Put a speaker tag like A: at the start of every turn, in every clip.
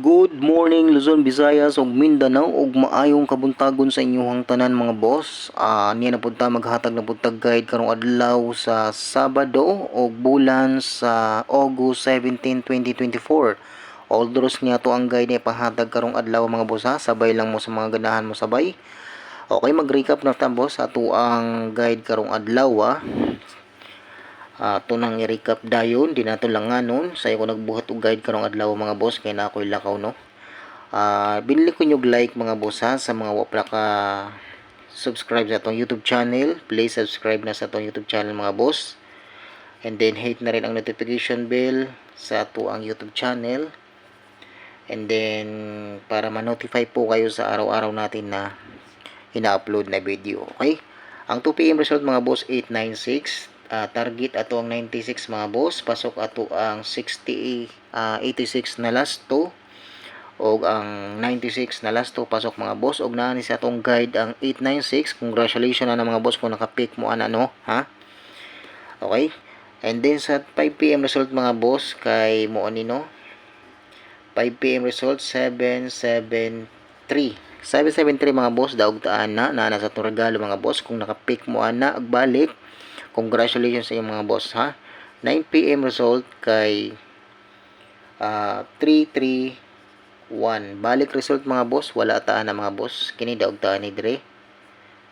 A: Good morning Luzon, Visayas ug Mindanao ug maayong kabuntagon sa inyong tanan mga boss. Ah niya na punta maghatag na punta guide karong adlaw sa Sabado ug bulan sa August 17, 2024. Oldros niya to ang guide ni pahatag karong adlaw mga boss ha. Sabay lang mo sa mga ganahan mo sabay. Okay, mag-recap na ta boss ato ang guide karong adlaw ha. Ah, to nang i-recap dayon di nato langanon sa ko nagbuhat og guide karong adlaw mga boss kay na ako'y lakaw no. Ah, binili ko nyog like mga boss ha sa mga wapla ka subscribe sa atong YouTube channel. Please subscribe na sa atong YouTube channel mga boss. And then hit na rin ang notification bell sa ato ang YouTube channel. And then para ma-notify po kayo sa araw-araw natin na ina-upload na video. Okay? Ang 2 PM result mga boss 896 ah, target ato ang 96 mga boss. Pasok ato ang 60 ah, 86 na last 2 og ang 96 na last 2 pasok mga boss. Og naa ni sa atong guide ang 896 congratulations na, mga boss kung naka-pick mo ana no? Ha? Okay? And then sa 5 PM result mga boss kay mo ani no? 5 PM result 773 773 mga boss daog taan na na sa atong regalo mga boss. Kung naka-pick mo ana ag balik congratulations sa inyong mga boss ha? 9 PM result kay ah 331 balik result mga boss. Wala taan na mga boss. Kini daog taan ni dire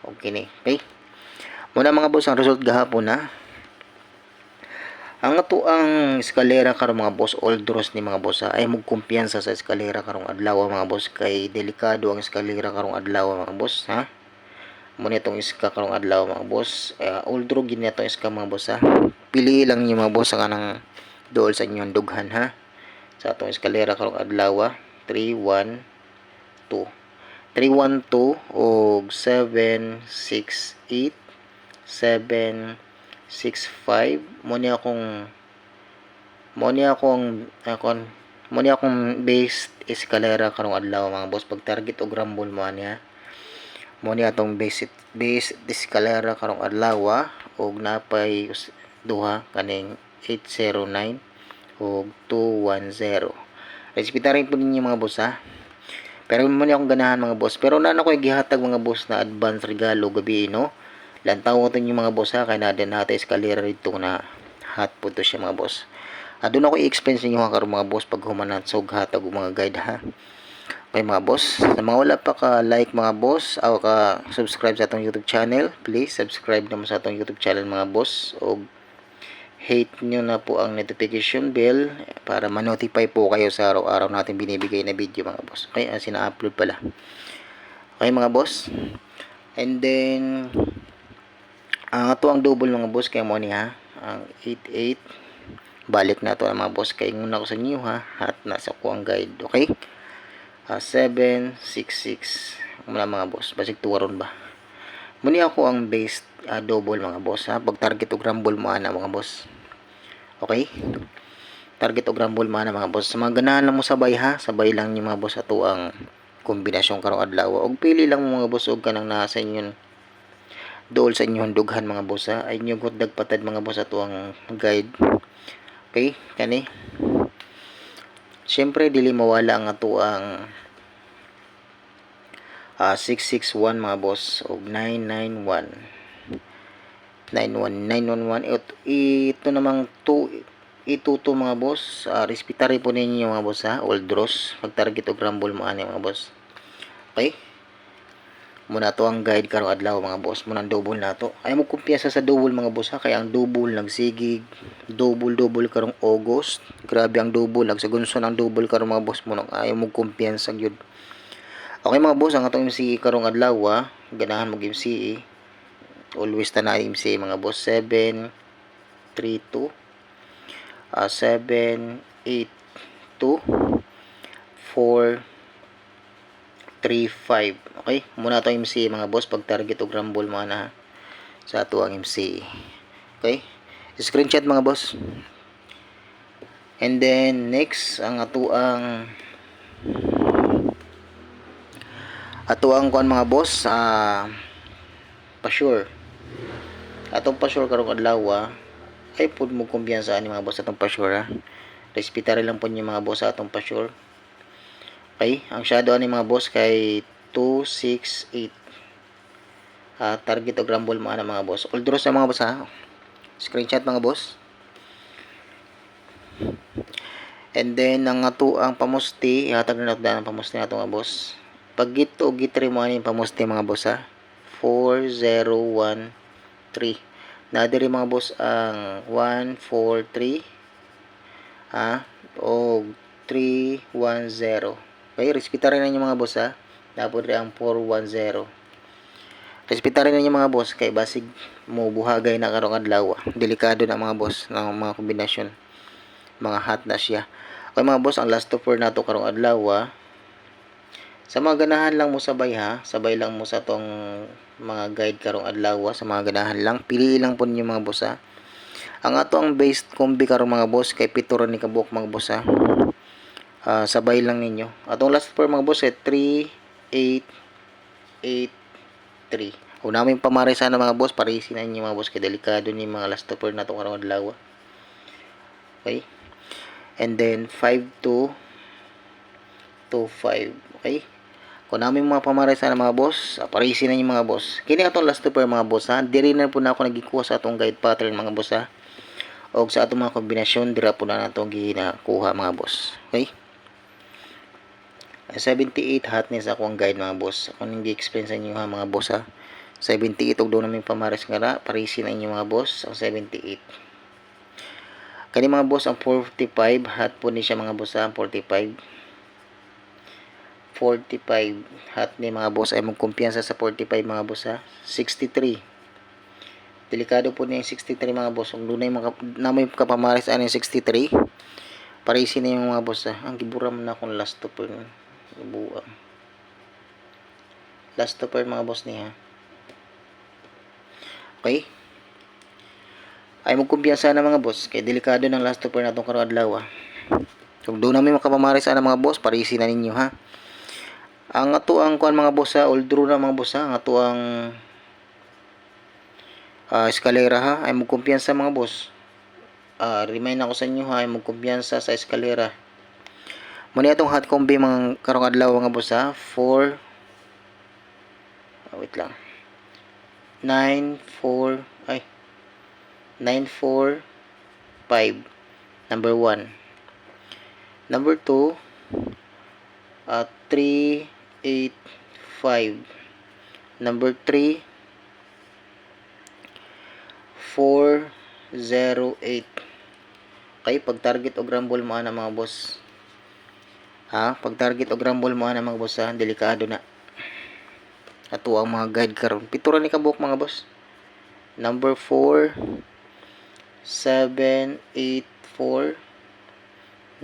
A: o kini. Okay? Muna mga boss ang result gahapon na ang ato ang eskalera karong mga boss old draws ni mga boss ha, ay mo kumpiyansa sa eskalera karong adlaw mga boss. Kay delikado ang eskalera karong adlaw mga boss ha mo nitong iska karong adlaw mga boss. Uh, old draw gid nito iska mga boss ha? Pili lang niyo mga boss ang anang dool sa inyong dughan ha? Sa atong eskalera karong adlaw 3 1 2 312 og 768 7 65 mo ni akong mo akong akon mo ni akong base eskalera karong adlaw mga boss. Pag target og rumble mo niya mo ni atong base base eskalera karong adlaw og napay duha kaning 809 og 210 respetar rin po ninyo mga boss ha pero mo ni akong ganahan mga boss. Pero na ako gihatag mga boss na advance regalo gabi no? Lantaw ko yung mga boss ha kaya na din natin eskalera rito na hot po to siya mga boss. Ah, doon ako i-explain sa inyo ha karon mga boss pag humanan so hatag mga guide ha okay mga boss. Sa mga wala pa ka like mga boss o ka subscribe sa atong youtube channel please subscribe naman sa atong youtube channel mga boss. O hate nyo na po ang notification bell para ma-notify po kayo sa araw-araw natin binibigay na video mga boss. Okay ah, sina-upload pala. Okay mga boss. And then ang ato ang double mga boss kay mo ni ha? Ang 88 balik na to mga boss kay nguna ko sa inyo ha? At nasa ko ang guide okay Ah, 766 muna mga boss. Basig tuwaron ba? Muni ako ang base ah, double mga boss ha? Pag target og rumble mo ana mga boss. Okay? Target og rumble mo ana mga boss. Sa mga ganahan lang mo sabay ha? Sabay lang ni mga boss ato ang kombinasyon karong adlaw og pili lang mga boss og kanang nasa inyo dool sa inyong dughan mga boss ha? Ay inyo dagpatad mga boss ato ang guide. Okay? Kani Siyempre dili mawala ang ato ang ah, 661 mga boss o 991 91911 ito, ito namang 2 ito to mga boss. Uh, respetary po ninyo mga boss ha? Old draws pag target og rumble mo ani mga boss. Okay muna to ang guide karong adlaw mga boss. Muna ang double na to. Ay mo kumpiyansa sa double mga boss ha? Kaya ang double nagsigig double double karong August. Grabe ang double nagsagunson ang double karong mga boss mo nang ayaw mo kumpiyansa gyud. Okay mga boss ang atong MCE karong adlaw ha? Ganahan mag MCE always ta na MCE mga boss. 7 3 2 uh, 7 8 2 4 3-5. Okay? Muna ang MC mga boss. Pag target o rumble mga na sa ato ang MC. Okay? Screenshot mga boss. And then next ang ato ang ato ang kuan mga boss ah pa sure. Atong pa sure karong adlaw ah, ay pud mo kumpiyansa ani mga boss atong pa sure ha. Respetary lang po niyo mga boss atong pa sure Okay, ang shadow ani mga boss kay 268. Ah, target o grumble ana mga boss. All draws sa mga boss ha. Screenshot mga boss. And then ang ato ang pamusti, ihatag na natin ang pamusti nato mga boss. Pag gito gitri mo ani pamusti mga boss ha. 4013. Na diri mga boss ang 143 ha o 310. Okay, respeta rin ninyo mga boss ha. Dapat rin ang 410. Respeta rin ninyo mga boss kay basig mo buhagay na karong adlaw. Delikado na mga boss ng mga kombinasyon. Mga hot na siya. Okay mga boss, ang last offer nato karong adlaw. Sa mga ganahan lang mo sabay ha, sabay lang mo sa tong mga guide karong adlaw sa mga ganahan lang. Pili lang po ninyo mga boss ha. Ang ato ang based kombi karong mga boss kay pito ni kabuok mga boss ha. Ah, sabay lang ninyo. Atong last for mga boss ay 3883. Kung namin pamari sana mga boss, parisin na ninyo mga boss kay delikado ni mga last for na itong karong adlaw. Okay? And then 5225. Okay? Kung namin mga pamaray sana mga boss, ah, parisin na ninyo mga boss. Kini atong last for mga boss ha. Diri na po na ako nagikuha sa atong guide pattern mga boss ha. O sa atong mga kombinasyon, dira po na natong ginakuha mga boss. Okay? 78 hotness ako ang guide mga boss. Ako nang gi-explain ha mga boss ha. 78 og do namin pamares nga ra, parisin na inyo mga boss ang 78. Kani mga boss ang 45 hot po ni siya mga boss ha, ang 45. 45 hot ni mga boss ay magkumpiyansa sa 45 mga boss ha. 63 delikado po niya yung 63 mga boss kung doon na yung namoy kapamaris ano yung 63 parisin na yung mga boss ha. ang giburam na akong last topper buang last topper mga boss niya. Okay. Ay magkumpiyansa na mga boss. Kay delikado ng last topper na itong karong adlaw ah. kung doon namin makapamaris ana mga boss parisin na ninyo ha? Ang ato ang kuan mga boss ha? All draw na mga boss ha? Ang ato ang ah, eskalera ha? Ay magkumpiyansa mga boss. Ah, remind ako sa inyo ha? Ay magkumpiyansa sa eskalera muna itong hot combi mga karong adlaw mga boss ha? 4 ah, wait lang. 9 4 ay 9 4 5 number 1 number 2 uh, 3 8 5 number 3 408 okay pag target o grumble mo ana mga boss ha? Pag target o grumble mo ana mga boss ha? Delikado na. Ato ang mga guide karon. Pito ni kabuok mga boss? Number 4 7 8 4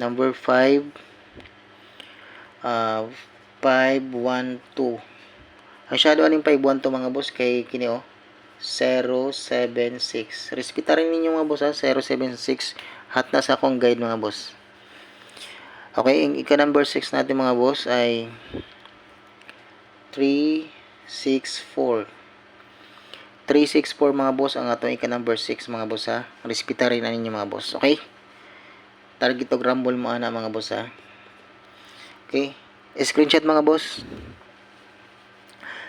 A: number 5 uh, 512 ang shadow aning 512 mga boss kay kini oh. 076. Respeta rin ninyo mga boss ha, 076. Hat na sa akong guide mga boss. Okay, ang ika number 6 natin mga boss ay 364. 364 mga boss ang atong ika number 6 mga boss ha. Respeta rin ninyo mga boss. Okay? Target o grumble mo ana mga boss ha. Okay? Screenshot mga boss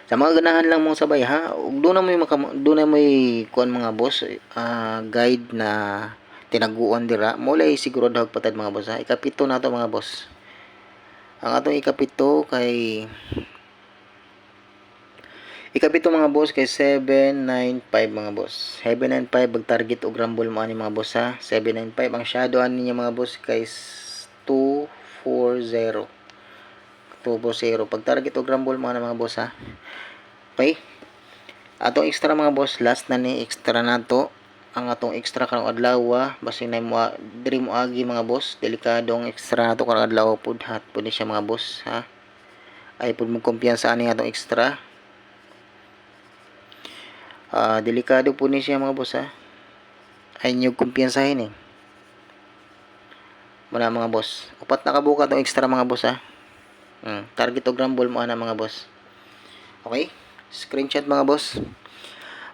A: sa mga ganahan lang mong sabay ha ug doon na mo maka doon na mo kuan mga boss ah, guide na tinaguan dira mo lay siguro dahog patad mga boss ha? Ikapito na to mga boss. Ang atong ikapito kay ikapito mga boss kay 795 mga boss. 795 bag target og rumble mo ani mga boss ha? 795 ang shadow ani niya mga boss kay 240 240 pag target og rumble mo ani mga boss ha? Okay? Atong extra mga boss, last na ni extra nato ang atong extra karong adlaw basin na mo diri mo agi mga boss. Delikadong extra nato karong adlaw pud hat pud siya mga boss ha. Ay pud mo kumpiyansa ani atong extra. Ah delikado po ni siya mga boss ha. Ay nyo kumpiyansahin eh. Muna mga boss. Upat na kabuka atong extra mga boss ha. Hmm. target og rumble mo ana mga boss. Okay? Screenshot mga boss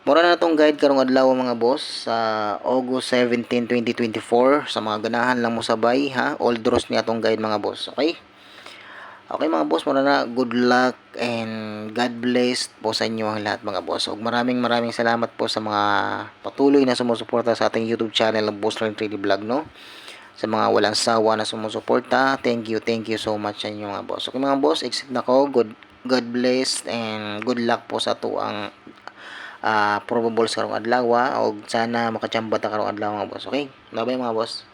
A: Mura na itong guide karong adlaw mga boss sa August 17, 2024 sa mga ganahan lang mo sabay ha all draws ni atong guide mga boss okay Okay mga boss, muna na good luck and God bless po sa inyo ang lahat mga boss. Ug maraming maraming salamat po sa mga patuloy na sumusuporta sa ating YouTube channel ng Boss Learn 3D Vlog no. Sa mga walang sawa na sumusuporta, thank you, thank you so much sa inyo mga boss. Okay mga boss, exit na ko. Good God bless and good luck po sa tuang uh, probable sa karong adlaw o sana makachamba ta karong adlaw mga boss. Okay? Bye-bye mga boss.